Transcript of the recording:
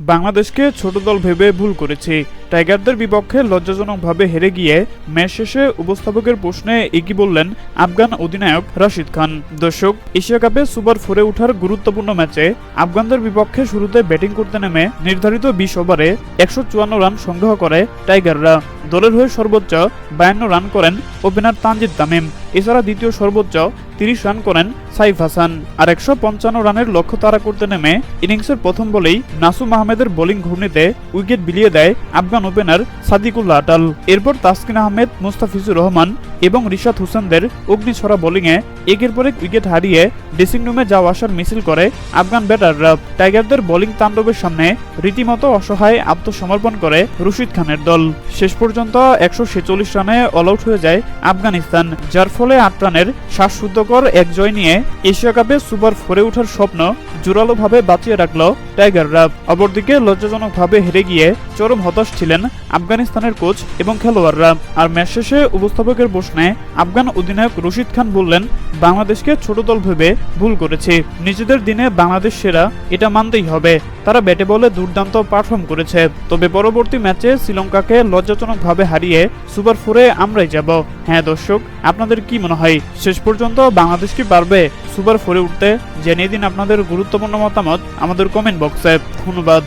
বাংলাদেশকে ছোট দল ভেবে ভুল করেছি। টাইগারদের বিপক্ষে লজ্জাজনকভাবে হেরে গিয়ে ম্যাচ শেষে উপস্থাপকের প্রশ্নে এগিয়ে বললেন আফগান অধিনায়ক রাশিদ খান। দর্শক, এশিয়া কাপে সুপার ফোরে ওঠার গুরুত্বপূর্ণ ম্যাচে আফগানদের বিপক্ষে শুরুতে ব্যাটিং করতে নেমে নির্ধারিত বিশ ওভারে একশো চুয়ান্ন রান সংগ্রহ করে টাইগাররা। দলের হয়ে সর্বোচ্চ বায়ান্ন রান করেন ওপেনার তানজিদ তামিম। এছাড়া দ্বিতীয় সর্বোচ্চ তিরিশ রান করেন সাইফ হাসান। আর একশো পঞ্চান্ন রানের লক্ষ্য তারা করতে নেমে ইনিংসের প্রথম বলেই নাসুম আহমেদের বোলিং ঘূর্ণিতে উইকেট বিলিয়ে দেয় আফগান ওপেনার সাদিকুল্লাহ আটাল এরপর তাসকিন আহমেদ, মুস্তাফিজুর রহমান এবং রিশাদ হোসেনদের অগ্নিছড়া বোলিংয়ে একের পর এক উইকেট হারিয়ে ড্রেসিং রুমে যাওয়া আসার মিছিল করে আফগান ব্যাটাররা টাইগারদের বোলিং তাণ্ডবের সামনে রীতিমতো অসহায় আত্মসমর্পণ করে রশিদ খানের দল। শেষ পর্যন্ত একশো ছেচল্লিশ রানে অল আউট হয়ে যায় আফগানিস্তান, যার ফলে আট রানের শ্বাসরুদ্ধকর এক জয় নিয়ে এশিয়া কাপে সুপার ফোরে ওঠার স্বপ্ন জোরালোভাবে বাঁচিয়ে রাখল টাইগাররা। অপরদিকে লজ্জাজনকভাবে হেরে গিয়ে চরম হতাশ ছিলেন আফগানিস্তানের কোচ এবং খেলোয়াড়রা। আর ম্যাচ শেষে উপস্থাপকের প্রশ্নে আফগান অধিনায়ক রশিদ খান বললেন, বাংলাদেশকে ছোট দল ভেবে ভুল করেছে। নিজেদের দিনে বাংলাদেশ সেরা, এটা মানতেই হবে। তারা ব্যাটে বলে দুর্দান্ত পারফর্ম করেছে। তবে পরবর্তী ম্যাচে শ্রীলঙ্কাকে লজ্জাজনকভাবে হারিয়ে সুপার ফোরে আমরাই যাব। হ্যাঁ দর্শক, আপনাদের কি মনে হয়? শেষ পর্যন্ত বাংলাদেশ কি পারবে সুপার ফোরে উঠতে? জানিয়ে দিন আপনাদের গুরুত্বপূর্ণ মতামত আমাদের কমেন্ট বক্সে ধন্যবাদ।